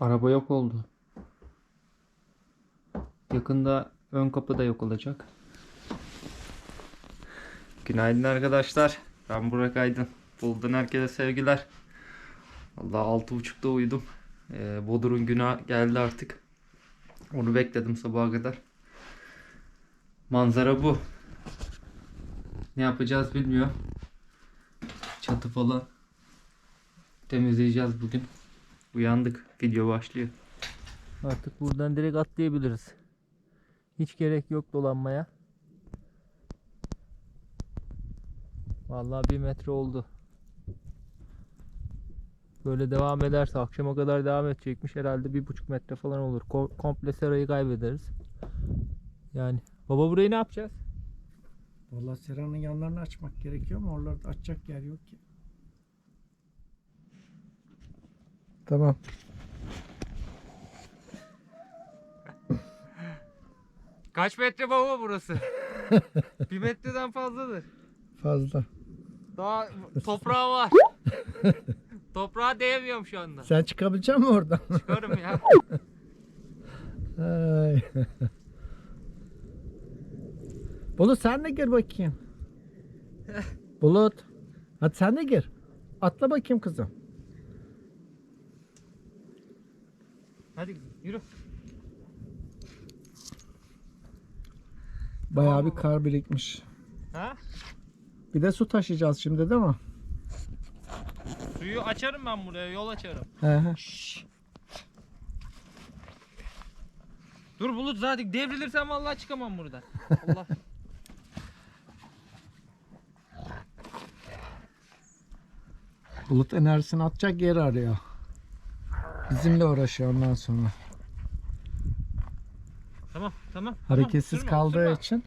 Araba yok oldu. Yakında ön kapı da yok olacak. Günaydın arkadaşlar. Ben Burak Aydın. Bolu'dan herkese sevgiler. Valla altı buçukta uyudum. Ee, Bodur'un günü geldi artık. Onu bekledim sabaha kadar. Manzara bu. Ne yapacağız bilmiyorum. Çatı falan temizleyeceğiz bugün. Uyandık. Video başlıyor. Artık buradan direkt atlayabiliriz. Hiç gerek yok dolanmaya. Vallahi bir metre oldu. Böyle devam ederse akşama kadar devam edecekmiş. Herhalde bir buçuk metre falan olur. Ko- komple serayı kaybederiz. Yani baba burayı ne yapacağız? Vallahi seranın yanlarını açmak gerekiyor ama oralarda açacak yer yok ki. Tamam. Kaç metre baba burası? bir metreden fazladır. Fazla. Daha toprağı var. Toprağa değmiyorum şu anda. Sen çıkabilecek misin oradan? Çıkarım ya. Ay. Bulut sen de gir bakayım. Bulut. Hadi sen de gir. Atla bakayım kızım. Hadi yürü. Bayağı bir kar birikmiş. Ha? Bir de su taşıyacağız şimdi değil mi? Suyu açarım ben buraya. Yol açarım. He he. Dur Bulut zaten devrilirsem vallahi çıkamam buradan. Allah. Bulut enerjisini atacak yer arıyor. Bizimle uğraşıyor ondan sonra. tamam tamam. Hareketsiz tamam. Sürme, kaldığı sürme. için.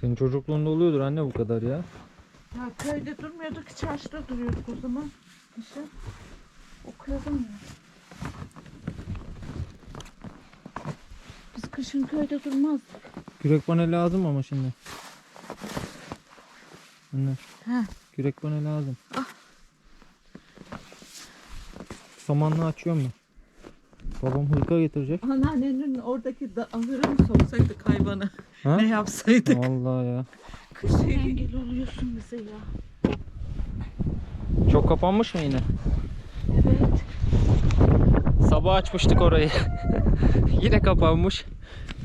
Senin çocukluğunda oluyordur anne bu kadar ya. Ya köyde durmuyorduk, çarşıda duruyorduk o zaman. İşte okuyordum ya. Biz kışın köyde durmazdık. Kürek bana lazım ama şimdi. Anne. He. Kürek bana lazım. Samanlığı açıyor mu? Babam hırka getirecek. Anneannenin oradaki da ahırı mı soksaydık hayvanı? Ha? Ne yapsaydık? Vallahi ya. Kışın engel oluyorsun bize ya. Çok kapanmış mı yine? Evet. Sabah açmıştık orayı. yine kapanmış.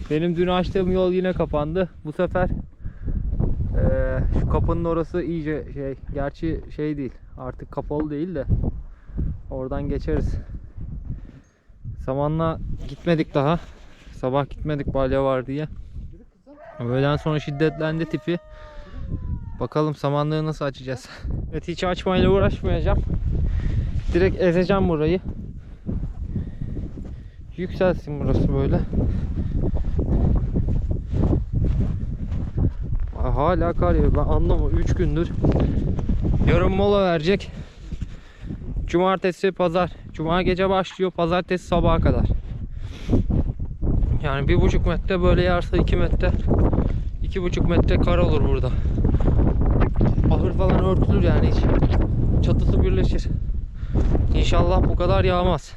Benim dün açtığım yol yine kapandı. Bu sefer eee, şu kapının orası iyice şey, gerçi şey değil. Artık kapalı değil de oradan geçeriz. Samanla gitmedik daha. Sabah gitmedik balya var diye. Öğleden sonra şiddetlendi tipi. Bakalım samanlığı nasıl açacağız. Evet hiç açmayla uğraşmayacağım. Direkt ezeceğim burayı. Yükselsin burası böyle. Hala kar yağıyor. Ben anlamam. 3 gündür. Yarın mola verecek. Cumartesi, pazar. Cuma gece başlıyor. Pazartesi sabaha kadar. Yani bir buçuk metre böyle yağarsa 2 metre. iki buçuk metre kar olur burada. Ahır falan örtülür yani hiç. Çatısı birleşir. İnşallah bu kadar yağmaz.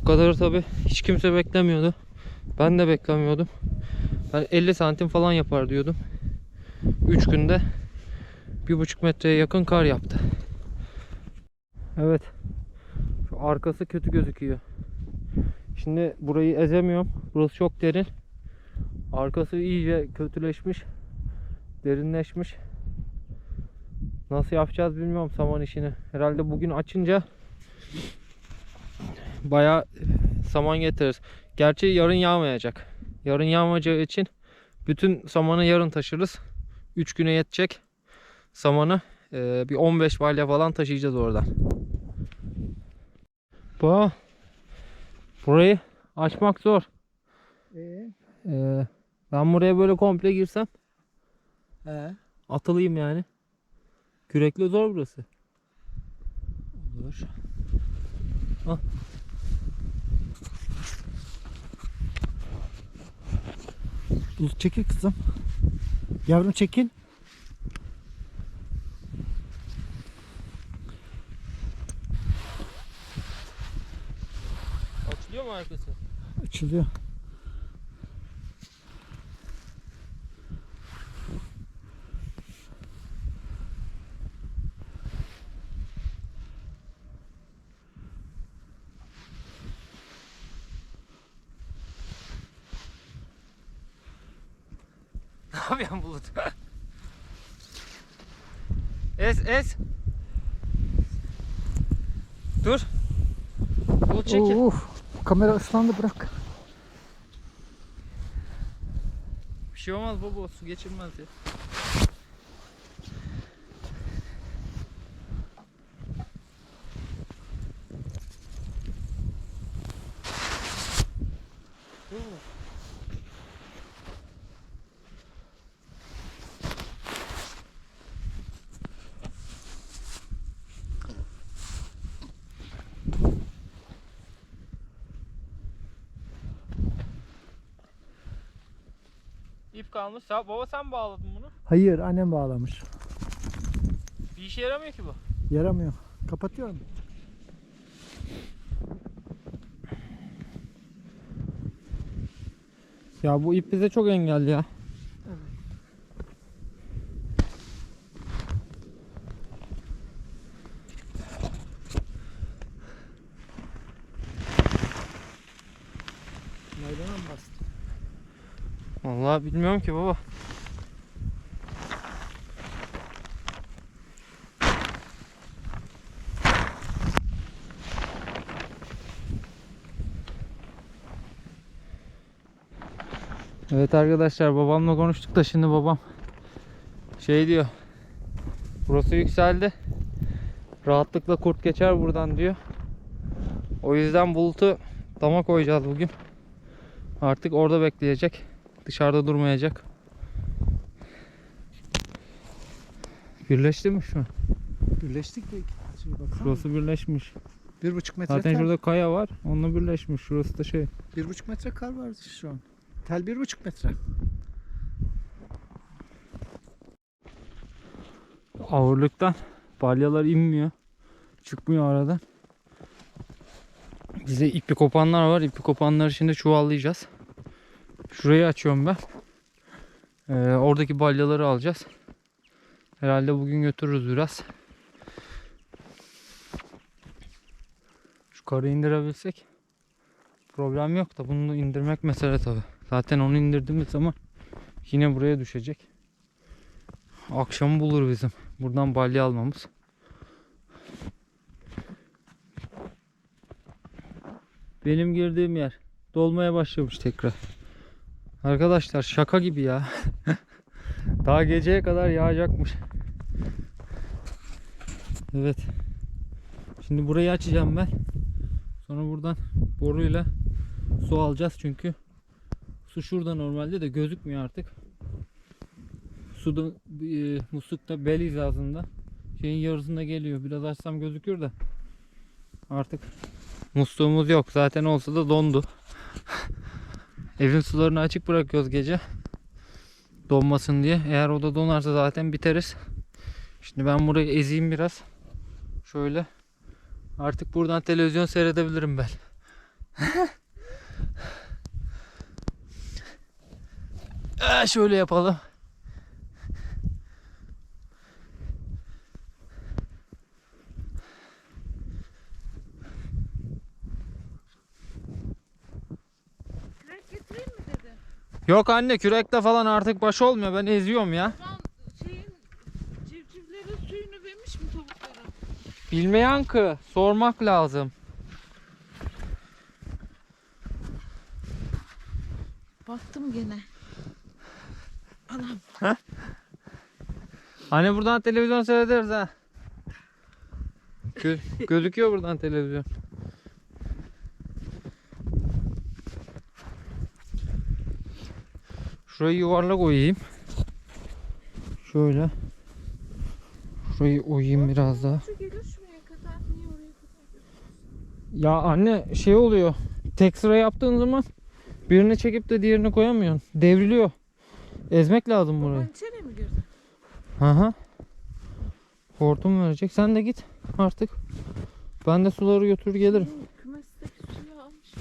Bu kadar tabi hiç kimse beklemiyordu. Ben de beklemiyordum. Ben 50 santim falan yapar diyordum. 3 günde 1,5 metreye yakın kar yaptı. Evet. Şu arkası kötü gözüküyor. Şimdi burayı ezemiyorum. Burası çok derin. Arkası iyice kötüleşmiş. Derinleşmiş. Nasıl yapacağız bilmiyorum saman işini. Herhalde bugün açınca bayağı saman getiririz. Gerçi yarın yağmayacak. Yarın yağmayacağı için bütün samanı yarın taşırız. 3 güne yetecek samanı eee, bir 15 balya falan taşıyacağız oradan. Bu burayı açmak zor. Ee? Eee, ben buraya böyle komple girsem He. atılayım yani. Kürekle zor burası. Olur. Al. Bulut çekil kızım. Yavrum çekil. Arkası? Açılıyor. Ne yapıyorsun Bulut? es es. Dur. Bulut çekil. Uf, kamera ıslandı bırak. Bir şey olmaz baba su geçirmez ya. İp kalmış. Sa- Baba sen bağladın bunu. Hayır annem bağlamış. Bir işe yaramıyor ki bu. Yaramıyor. Kapatıyorum. Ya bu ip bize çok engel ya. Naylona mı bastı? Vallahi bilmiyorum ki baba. Evet arkadaşlar babamla konuştuk da şimdi babam şey diyor. Burası yükseldi. Rahatlıkla kurt geçer buradan diyor. O yüzden bulutu dama koyacağız bugün. Artık orada bekleyecek. Dışarıda durmayacak. Birleşti mi şu an? Birleştik baksana. Şurası birleşmiş. Bir buçuk metre Zaten tel. şurada kaya var. Onunla birleşmiş. Şurası da şey. Bir buçuk metre kar var şu an. Tel bir buçuk metre. Ağırlıktan balyalar inmiyor. Çıkmıyor aradan. Bize ipi kopanlar var. İpi kopanları şimdi çuvallayacağız. Şurayı açıyorum ben. Ee, oradaki balyaları alacağız. Herhalde bugün götürürüz biraz. Şu karı indirebilsek problem yok da bunu indirmek mesele tabi. Zaten onu indirdiğimiz zaman yine buraya düşecek. Akşamı bulur bizim. Buradan balya almamız. Benim girdiğim yer dolmaya başlamış tekrar. Arkadaşlar şaka gibi ya. Daha geceye kadar yağacakmış. Evet. Şimdi burayı açacağım ben. Sonra buradan boruyla su alacağız çünkü su şurada normalde de gözükmüyor artık. Suda e, muslukta bel hizasında şeyin yarısında geliyor. Biraz açsam gözükür de artık musluğumuz yok. Zaten olsa da dondu. Evin sularını açık bırakıyoruz gece. Donmasın diye. Eğer o da donarsa zaten biteriz. Şimdi ben burayı ezeyim biraz. Şöyle. Artık buradan televizyon seyredebilirim ben. Ee, şöyle yapalım. Kürek getireyim mi dedi. Yok anne kürekle falan artık baş olmuyor. Ben eziyorum ya. Babam şeyin civcivlere suyunu vermiş mi tavuklara? Bilmeyen ki sormak lazım. Baktım gene. Hani buradan televizyon seyrederiz ha. Gö- gözüküyor buradan televizyon. Şurayı yuvarlak koyayım. Şöyle. Şurayı oyayım biraz daha. Ya anne şey oluyor. Tek sıra yaptığın zaman birini çekip de diğerini koyamıyorsun. Devriliyor. Ezmek lazım burayı. Baban içeri mi girdi? Hı hı. Hortum verecek. Sen de git artık. Ben de suları götür gelirim. Kümesteki suyu almış.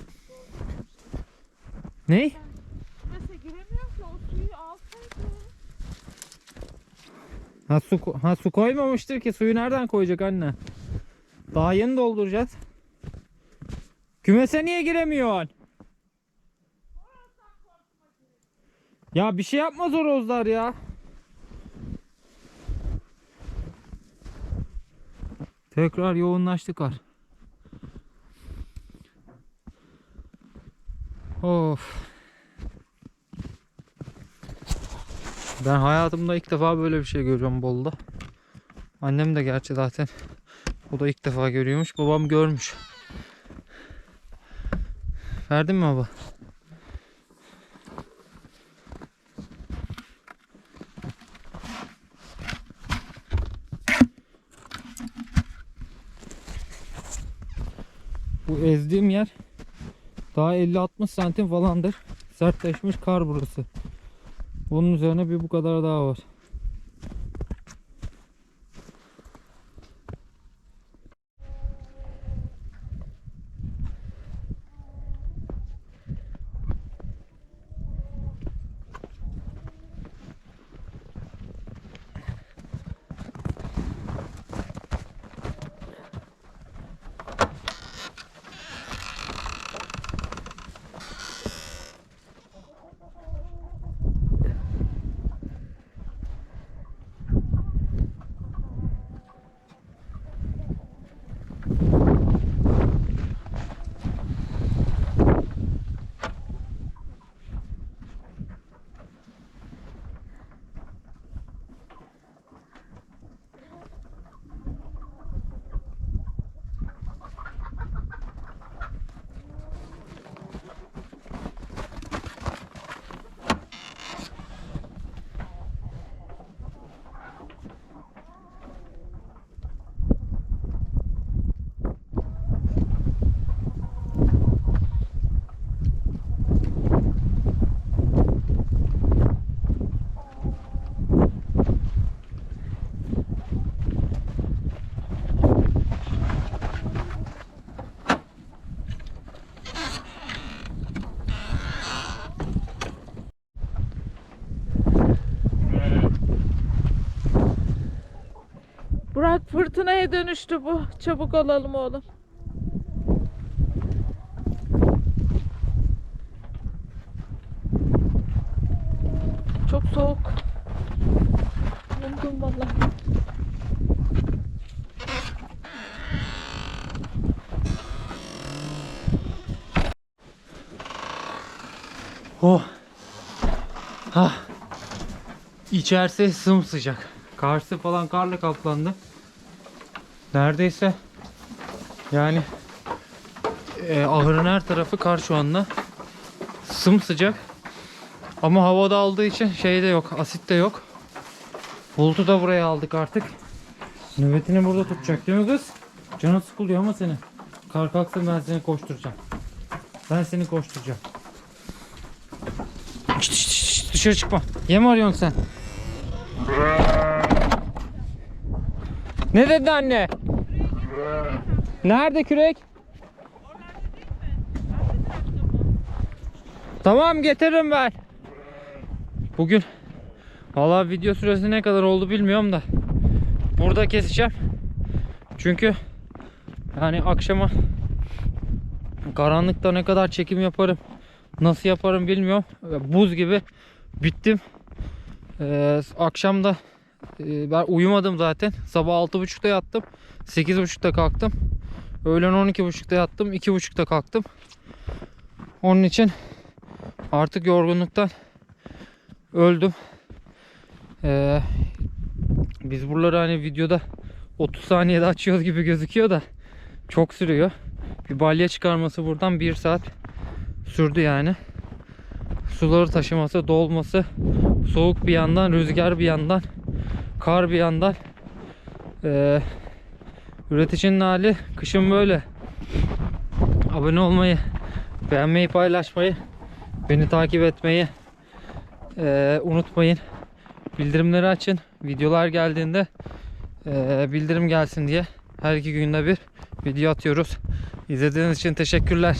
Ney? Mesela giremiyorum ki o suyu alsaydı. Ha su, ha su koymamıştır ki suyu nereden koyacak anne? Daha yeni dolduracağız. Kümese niye giremiyorsun? Ya bir şey yapmaz horozlar ya. Tekrar yoğunlaştı kar. Of. Ben hayatımda ilk defa böyle bir şey görüyorum Bolu'da. Annem de gerçi zaten o da ilk defa görüyormuş. Babam görmüş. Verdin mi baba? Bu ezdiğim yer daha 50-60 santim falandır. Sertleşmiş kar burası. Bunun üzerine bir bu kadar daha var. Burak fırtınaya dönüştü bu. Çabuk olalım oğlum. Çok soğuk. Dondum vallahi. Oh. Ha. İçerisi sımsıcak. Karşı falan karla kaplandı. Neredeyse yani e, ahırın her tarafı kar şu anda. Sımsıcak. Ama havada aldığı için şey de yok, asit de yok. Bulutu da buraya aldık artık. Nöbetini burada tutacak değil mi kız? Canı sıkılıyor ama seni. Kar kalksın ben seni koşturacağım. Ben seni koşturacağım. Şşt, şşt, şşt, dışarı çıkma. Yem arıyorsun sen. Ne dedi anne? Nerede kürek? Tamam getiririm ben. Bugün Valla video süresi ne kadar oldu bilmiyorum da burada keseceğim. Çünkü yani akşama karanlıkta ne kadar çekim yaparım nasıl yaparım bilmiyorum. Buz gibi bittim. Ee, akşam da ben uyumadım zaten. Sabah 6.30'da yattım. 8.30'da kalktım. Öğlen 12.30'da yattım. 2.30'da kalktım. Onun için artık yorgunluktan öldüm. Ee, biz buraları hani videoda 30 saniyede açıyoruz gibi gözüküyor da çok sürüyor. Bir balya çıkarması buradan 1 saat sürdü yani. Suları taşıması, dolması, soğuk bir yandan, rüzgar bir yandan, kar bir yandan. Ee, üreticinin hali kışın böyle. Abone olmayı, beğenmeyi, paylaşmayı, beni takip etmeyi ee, unutmayın. Bildirimleri açın. Videolar geldiğinde ee, bildirim gelsin diye her iki günde bir video atıyoruz. İzlediğiniz için teşekkürler.